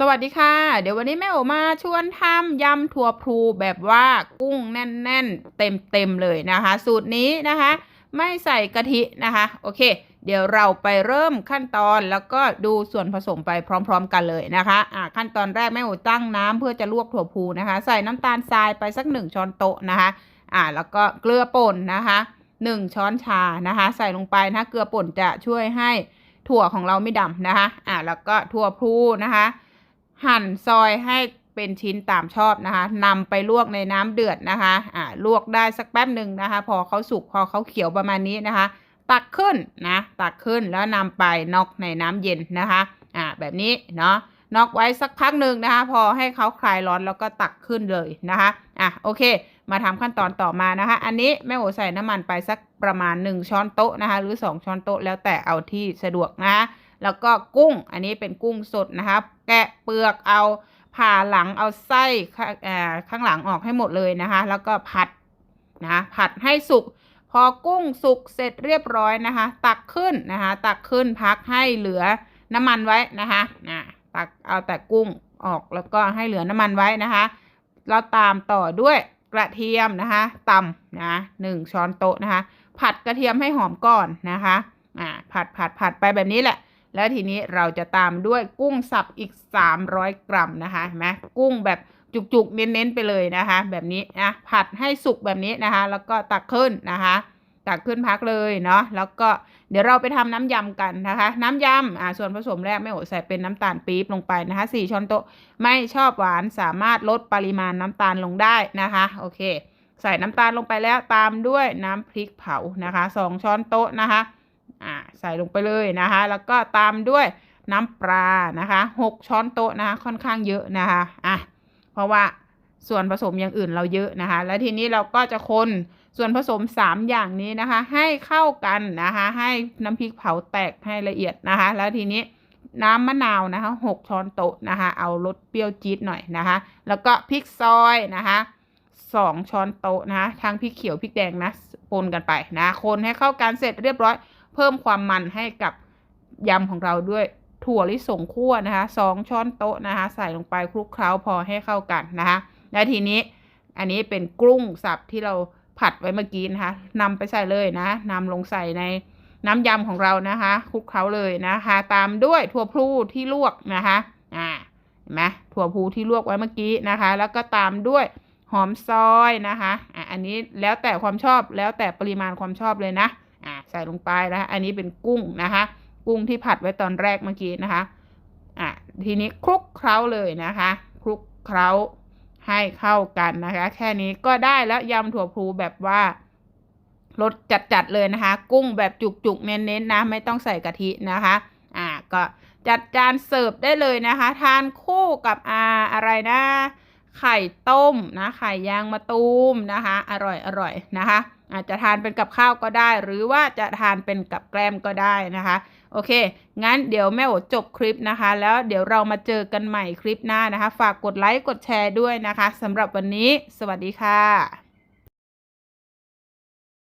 สวัสดีค่ะ เดี๋ยววันนี้แม่โอมาชวนทำยำถั่วพลูแบบว่ากุ้งแน่นๆ เต็มๆเลยนะคะ สูตรนี้นะคะ ไม่ใส่กะทินะคะ โอเค เดี๋ยวเราไปเริ่มขั้นตอนแล้วก็ดูส่วนผสมไปพร้อม ๆ กันเลยนะคะอ่าขั้นตอนแรกแม่โอตั้งน้ำเพื่อจะลวกถั่วพลูนะคะ ใส่น้ำตาลทรายไปสักหนึ่งช้อนโต๊ะนะคะอ่าแล้วก็เกลือป่นนะคะหนึ่งช้อนชานะคะ ใส่ลงไปนะเกลือป่นจะช่วยให้ถั่วของเราไม่ดำนะคะอ่าแล้วก็ถั่วพลูนะคะ หั่นซอยให้เป็นชิ้นตามชอบนะคะนำไปลวกในน้ำเดือดนะคะอ่าลวกได้สักแป๊บหนึ่งนะคะ พอเขาสุกพอเขาเขียวประมาณนี้นะคะ ตักขึ้นนะ ตักขึ้นแล้วนำไปนอกในน้ำเย็นนะคะอ่าแบบนี้เนาะ นอกไว้สักพักหนึ่งนะคะ พอให้เขาคลายร้อนแล้วก็ตักขึ้นเลยนะคะอะโอเค มาทำขั้นตอนต่อมานะคะ อันนี้แม่โอใส่น้ำมันไปสักประมาณ 1 ช้อนโต๊ะนะคะ หรือ 2 ช้อนโต๊ะแล้วแต่เอาที่สะดวกนะคะแล้วก็กุ้งอันนี้เป็นกุ้งสดนะคะ แกะเปลือกเอาผ่าหลังเอาไส้ข้างอ่าข้างหลังออกให้หมดเลยนะคะ แล้วก็ผัดนะผัดให้สุกพอกุ้งสุกเสร็จเรียบร้อยนะคะ ตักขึ้นนะคะ ตักขึ้นพักให้เหลือน้ำมันไว้นะคะอ่า ตักเอาแต่กุ้งออกแล้วก็ให้เหลือน้ำมันไว้นะคะ เราตามต่อด้วยกระเทียมนะคะตำนะหนึ่งช้อนโต๊ะนะคะ ผัดกระเทียมให้หอมก่อนนะคะอ่าผัดผัดผัดไปแบบนี้แหละ แล้วทีนี้เราจะตามด้วยกุ้งสับอีก 300 กรัมนะคะเห็นไหมกุ้งแบบจุกๆเน้นๆไปเลยนะคะ แบบนี้นะผัดให้สุกแบบนี้นะคะ แล้วก็ตักขึ้นนะคะ ตักขึ้นพักเลยเนาะแล้วก็เดี๋ยวเราไปทำน้ำยำกันนะคะ น้ำยำอ่าส่วนผสมแรกไม่โอใส่เป็นน้ำตาลปี๊บลงไปนะคะ4ช้อนโต๊ะไม่ชอบหวานสามารถลดปริมาณน้ำตาลลงได้นะคะโอเค ใส่น้ำตาลลงไปแล้วตามด้วยน้ำพริกเผานะคะ2ช้อนโต๊ะนะคะอ่าใส่ลงไปเลยนะคะ แล้วก็ตามด้วยน้ำปลานะคะหกช้อนโต๊ะนะคะค่อนข้างเยอะนะคะอะเพราะว่าส่วนผสมอย่างอื่นเราเยอะนะคะ แล้วทีนี้เราก็จะคน ส่วนผสม 3 อย่างนี้นะคะ ให้เข้ากันนะคะ ให้น้ำพริกเผาแตกให้ละเอียดนะคะ แล้วทีนี้น้ำมะนาวนะคะหกช้อนโต๊ะนะคะ เอารสเปรี้ยวจี๊ดหน่อยนะคะ แล้วก็พริกซอยนะคะสองช้อนโต๊ะนะคะทั้งพริกเขียวพริกแดงนะปนกันไปนะคนให้เข้ากันเสร็จเรียบร้อย เพิ่มความมันให้กับยำของเราด้วยถั่วลิสงคั่วนะคะสองช้อนโต๊ะนะคะ ใส่ลงไปคลุกเคล้าพอให้เข้ากันนะคะและทีนี้อันนี้เป็นกุ้งสับที่เรา ผัดไว้เมื่อกี้นะคะนำไปใส่เลยนะนำลงใส่ในน้ำยำของเรานะคะคลุกเคล้าเลยนะคะ ตามด้วยถั่วพลูที่ลวกนะคะอ่าเห็นไหมถั่วพลูที่ลวกไว้เมื่อกี้นะคะ แล้วก็ตามด้วยหอมซอยนะคะอะอันนี้แล้วแต่ความชอบแล้วแต่ปริมาณความชอบเลยนะอ่าใส่ลงไปนะอันนี้เป็นกุ้งนะคะ กุ้งที่ผัดไว้ตอนแรกเมื่อกี้นะคะอ่าทีนี้คลุกเคล้าเลยนะคะ คลุกเคล้า ให้เข้ากันนะคะ แค่นี้ก็ได้แล้วยำถั่วพลูแบบว่ารสจัดๆเลยนะคะ กุ้งแบบจุกๆเน้นๆนะไม่ต้องใส่กะทินะคะ อ่าก็จัดจานเสิร์ฟได้เลยนะคะ ทานคู่กับอ่าอะไรนะ ไข่ต้มนะไข่ยางมะตูมนะคะ อร่อยอร่อยนะคะ อาจจะทานเป็นกับข้าวก็ได้ หรือว่าจะทานเป็นกับแกล้มก็ได้นะคะ โอเค งั้นเดี๋ยวแม่โอจบคลิปนะคะ แล้วเดี๋ยวเรามาเจอกันใหม่คลิปหน้านะคะ ฝากกดไลค์กดแชร์ด้วยนะคะสำหรับวันนี้ สวัสดีค่ะ